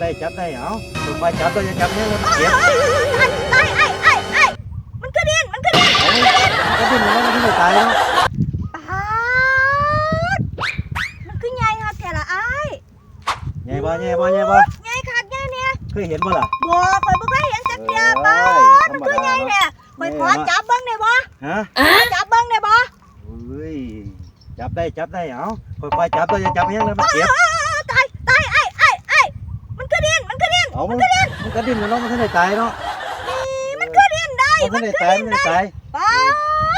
ได้จับได้เอาถูกไปจับตัวจะจับเนี่ยแล้วมันเจ็บตายตายไอ้ไอ้ไอ้มันก็ดิ้นมันก็ดิ้นก็ดิ้นมันไม่ได้ตายเนาะปาดมันคือไงคะแกละไอ้ใหญ่บ่ใหญ่บ่ใหญ่บ่ไงคักไงเนี่ยเคยเห็นบ่ล่ะบ่ข่อยบ่เคยเห็นจักเดียปาดมันคือไงเนี่ยข่อยขอจับเบิ่งได้บ่ฮะขอจับเบิ่งได้บ่เฮ้ยจับได้จับได้เอาค่อยๆจับตัวจะจับเนี่ยแล้วมันเจ็บ ตายตายไอ้ไอ้ไอ้มันก็ดิ้นมันก็ดิ้น เอามันก็ดิ้นมันก็ดิ้นมันเนาะมันไม่ได้ตายเนาะมันก็ดิ้นได้มันไม่ได้ตายมันไม่ได้ตายปา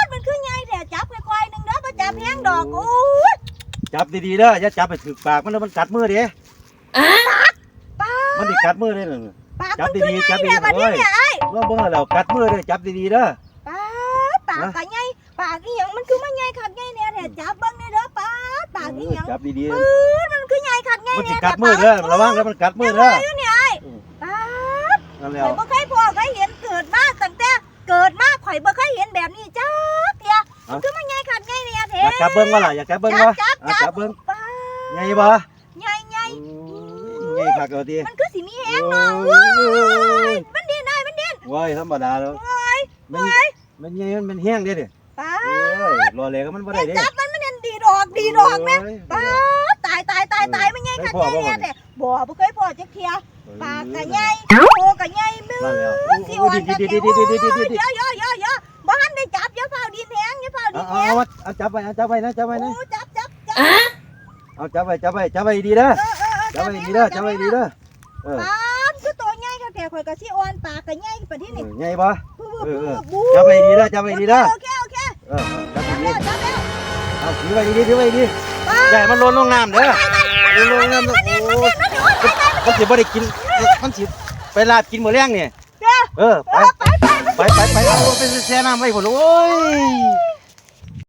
ดมันคือไงแต่จับค่อยๆหนึงเด้อบ่จับแฮงดอกโอ้ยจับดีๆเด้ออย่าจับไปถึกปากมันแล้วมันกัดมือเด้ปาดมันสิกัดมือเด้อปากจับมันคือดีไงๆจับดีเนี่ยๆบัดนี้เว้ยเนี่ยไอ้ลองเบิ่งแล้วกัดมือเด้อจับดีๆเด้อปาดปากกะไงปากอีหยังมันคือมันไงคักไงเนี่ยแต่จับเบิ่งได้เด้อปาดปากอีหยังจับดีปื้ดมันคือไงคักไงๆมันสิเนี่ยกัดมือเด้อระวังแล้วมันกัดมือเด้อ อยู่เนี่ยไอ้ปา ดนั่นแหละข่อยบ่เคยพอเคยเห็นเกิดมาตั้งแต่เกิดมาข่อยบ่เคยเห็นแบบนี้จ้าเตียมันคือมันไงคักไงเนี่ยเถอยากจับเบิ่งบ่ล่ะอยากจับเบิ่งบ่จับอะจัจับบเบิ่งปาดใหญ่บ่ใหญ่ใหญ่ใหญ่คักเอาติมันคือสิมีแฮงโอ้เนาะเว้ยมันดิ้นได้มันดิ้นว้ยธรรมดาแล้วเว้ยมันมันใหญ่มันเป็นแห้งเด้ดิปาโอ้ยรอเลยก็มันบ่ได้เด้จับมันมันนั่นดีดอกดีดอกแม่โอ้ยป้าตายตายตายตายมันใหญ่คักเคยพ่อใหญ่บ่เนี่ยบ่แต่บ่บ่เคยพอจักเทียปากกะใหญ่โตกะใหญ่มือ นั่นแล้ว สิอ่อนดีกะดีดีดีดีดีดีดีเยอะเยอะเยอะเยอะบ้านได้จับอย่าเฝ้าดินแห้งอย่าเฝ้าดิเอานเอาแห้งเอาเอาจับไปเอาจับไปนะจับไปนะโอ้จับจับจับเอาจับไปจับไปจับไปดีเด้อเออเออออจับไปดีเด้อจับไปดีเด้อเออป้าคือตัวใหญ่คักแต่ข่อยก็สิอ่อนปากกะใหญ่ปที่นี่ใหญ่บ่บูเออเออจับไปดีเด้อจับไปดีเด้อโอเคโอเคเออจับจับดีแล้วจับแล้วเอาถือไว้ดีถือไว้ดีใหญ่มันล่นลงน้ำเด้อลงลงน้ำโอ้มันสิบ่ได้กินมันสิไปลาบกินมื้อแรงเนี่ย เออไปไป ไปไปไปไปเอาไปแช่น้ำไว้พุ่นโอ้ย